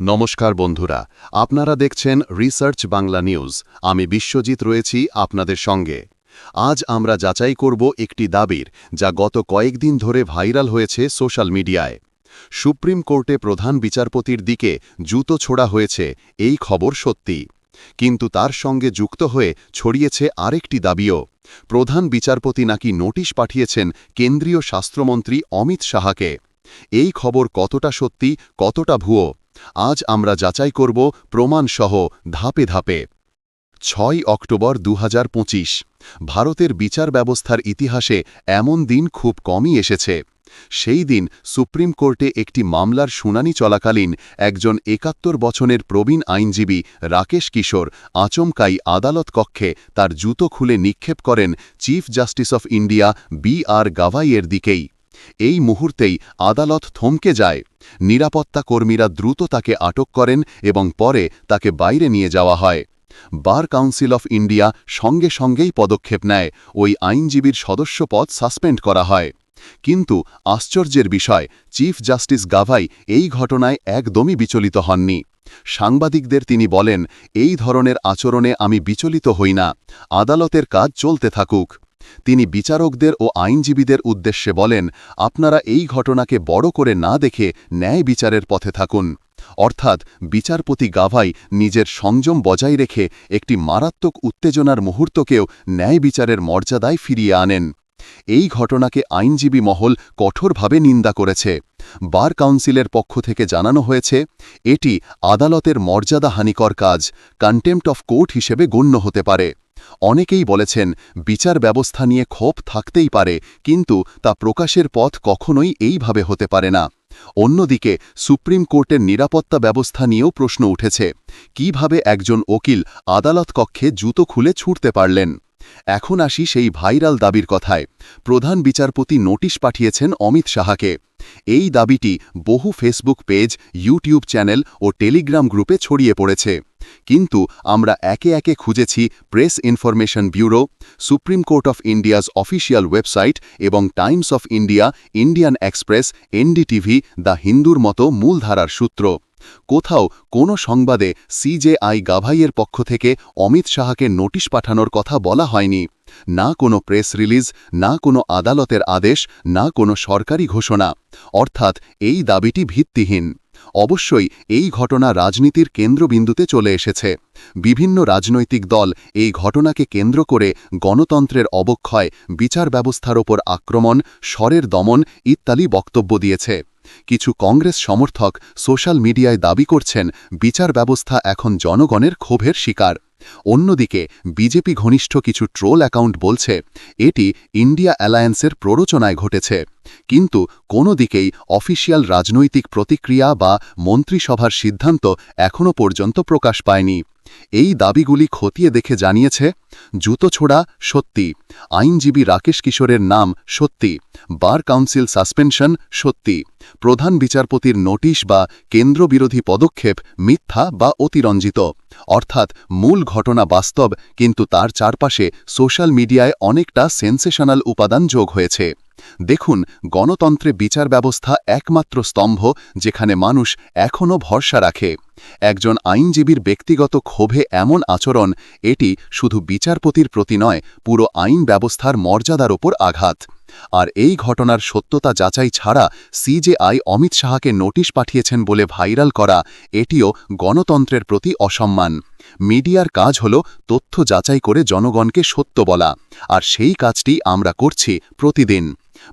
নমস্কার বন্ধুরা, আপনারা দেখছেন রিসার্চ বাংলা নিউজ আমি বিশ্বজিৎ রয়েছি আপনাদের সঙ্গে। আজ আমরা যাচাই করব একটি দাবির, যা গত কয়েকদিন ধরে ভাইরাল হয়েছে সোশ্যাল মিডিয়ায়। সুপ্রিম কোর্টে প্রধান বিচারপতির দিকে জুতো ছোড়া হয়েছে, এই খবর সত্যি। কিন্তু তার সঙ্গে যুক্ত হয়ে ছড়িয়েছে আরেকটি দাবিও। প্রধান বিচারপতি নাকি নোটিশ পাঠিয়েছেন কেন্দ্রীয় স্বাস্থ্যমন্ত্রী অমিত শাহাকে। এই খবর কতটা সত্যি, কতটা ভুয়ো? আজ আমরা যাচাই করব প্রমাণসহ ধাপে ধাপে। ছয় অক্টোবর দু হাজার পঁচিশ, ভারতের বিচার ব্যবস্থার ইতিহাসে এমন দিন খুব কমই এসেছে। সেই দিন সুপ্রিম কোর্টে একটি মামলার শুনানি চলাকালীন একজন একাত্তর বছরের প্রবীণ আইনজীবী রাকেশ কিশোর আচমকাই আদালত কক্ষে তার জুতো খুলে নিক্ষেপ করেন chief justice of India B R গাভাইয়ের দিকেই। এই মুহূর্তেই আদালত থমকে যায়। নিরাপত্তা কর্মীরা দ্রুত তাকে আটক করেন এবং পরে তাকে বাইরে নিয়ে যাওয়া হয়। বার কাউন্সিল অফ ইন্ডিয়া সঙ্গে সঙ্গেই পদক্ষেপ নেয়। ওই আইনজীবীর সদস্যপদ সাসপেন্ড করা হয়। কিন্তু আশ্চর্যের বিষয়, চিফ জাস্টিস গাভাই এই ঘটনায় একদমই বিচলিত হননি। সাংবাদিকদের তিনি বলেন, এই ধরনের আচরণে আমি বিচলিত হই না। আদালতের কাজ চলতে থাকুক। তিনি বিচারকদের ও আইনজীবীদের উদ্দেশ্যে বলেন, আপনারা এই ঘটনাকে বড় করে না দেখে ন্যায় বিচারের পথে থাকুন। অর্থাৎ বিচারপতি গাভাই নিজের সংযম বজায় রেখে একটি মারাত্মক উত্তেজনার মুহূর্তকেও ন্যায় বিচারের মর্যাদায় ফিরিয়ে আনেন। এই ঘটনাকে আইনজীবী মহল কঠোরভাবে নিন্দা করেছে। বার কাউন্সিলের পক্ষ থেকে জানানো হয়েছে, এটি আদালতের মর্যাদাহানিকর কাজ, কন্টেম্পট অফ কোর্ট হিসেবে গণ্য হতে পারে। অনেকেই বলেছেন, বিচার ব্যবস্থা নিয়ে ক্ষোভ থাকতেই পারে, কিন্তু তা প্রকাশের পথ কখনোই এইভাবে হতে পারে না। অন্যদিকে, সুপ্রিম কোর্টের নিরাপত্তা ব্যবস্থা নিয়েও প্রশ্ন উঠেছে, কীভাবে একজন ওকিল আদালত কক্ষে জুতো খুলে ছুটতে পারলেন? এখন আসি সেই ভাইরাল দাবির কথায়। প্রধান বিচারপতি নোটিশ পাঠিয়েছেন অমিত শাহাকে। এই দাবিটি বহু ফেসবুক পেজ, ইউটিউব চ্যানেল ও টেলিগ্রাম গ্রুপে ছড়িয়ে পড়েছে। কিন্তু আমরা একে একে খুঁজেছি press information bureau, supreme court of India's official website এবং Times of India, Indian Express, NDTV, the হিন্দুর মতো মূলধারার সূত্র। কোথাও কোনো সংবাদে সিজেআই গাভাইয়ের পক্ষ থেকে অমিত শাহকে নোটিশ পাঠানোর কথা বলা হয়নি। না কোনো প্রেস রিলিজ, না কোনো আদালতের আদেশ, না কোনো সরকারি ঘোষণা। অর্থাৎ এই দাবিটি ভিত্তিহীন। অবশ্যই এই ঘটনা রাজনীতির কেন্দ্রবিন্দুতে চলে এসেছে। বিভিন্ন রাজনৈতিক দল এই ঘটনাকে কেন্দ্র করে গণতন্ত্রের অবক্ষয়, বিচার ব্যবস্থার ওপর আক্রমণ, স্বরের দমন ইত্যাদি বক্তব্য দিয়েছে। কিছু কংগ্রেস সমর্থক সোশ্যাল মিডিয়ায় দাবি করছেন, বিচার ব্যবস্থা এখন জনগণের ক্ষোভের শিকার। অন্যদিকে, বিজেপি ঘনিষ্ঠ কিছু ট্রোল অ্যাকাউন্ট বলছে, এটি ইন্ডিয়া অ্যালায়েন্সের প্ররোচনায় ঘটেছে। কিন্তু কোনো দিকেই অফিসিয়াল রাজনৈতিক প্রতিক্রিয়া বা মন্ত্রিসভার সিদ্ধান্ত এখনও পর্যন্ত প্রকাশ পায়নি। এই দাবিগুলি খতিয়ে দেখে জানিয়েছে, জুতো ছোড়া সত্যি, আইনজীবী রাকেশ কিশোরের নাম সত্যি, বার কাউন্সিল সাসপেনশন সত্যি, প্রধান বিচারপতির নোটিশ বা কেন্দ্রবিরোধী পদক্ষেপ মিথ্যা বা অতিরঞ্জিত, অর্থাৎ মূল ঘটনা বাস্তব, কিন্তু তার চারপাশে সোশ্যাল মিডিয়ায় অনেকটা সেন্সেশনাল উপাদান যোগ হয়েছে। দেখুন, গণতন্ত্রে বিচার ব্যবস্থা একমাত্র স্তম্ভ যেখানে মানুষ এখনও ভরসা রাখে। একজন আইনজীবীর ব্যক্তিগত ক্ষোভে এমন আচরণ, এটি শুধু বিচারপতির প্রতি নয়, পুরো আইন ব্যবস্থার মর্যাদার ওপর আঘাত। আর এই ঘটনার সত্যতা যাচাই ছাড়া সিজেআই অমিত শাহকে নোটিশ পাঠিয়েছেন বলে ভাইরাল করা এটিও গণতন্ত্রের প্রতি অসম্মান। মিডিয়ার কাজ হল তথ্য যাচাই করে জনগণকে সত্য বলা, আর সেই কাজটি আমরা করছি প্রতিদিন।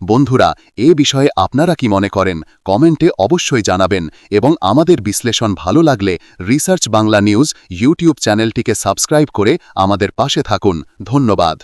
বন্ধুরা, এ বিষয়ে আপনারা কি মনে করেন? কমেন্টে অবশ্যই জানাবেন এবং আমাদের বিশ্লেষণ ভালো লাগলে রিসার্চ বাংলা নিউজ ইউটিউব চ্যানেলটিকে সাবস্ক্রাইব করে আমাদের পাশে থাকুন। ধন্যবাদ।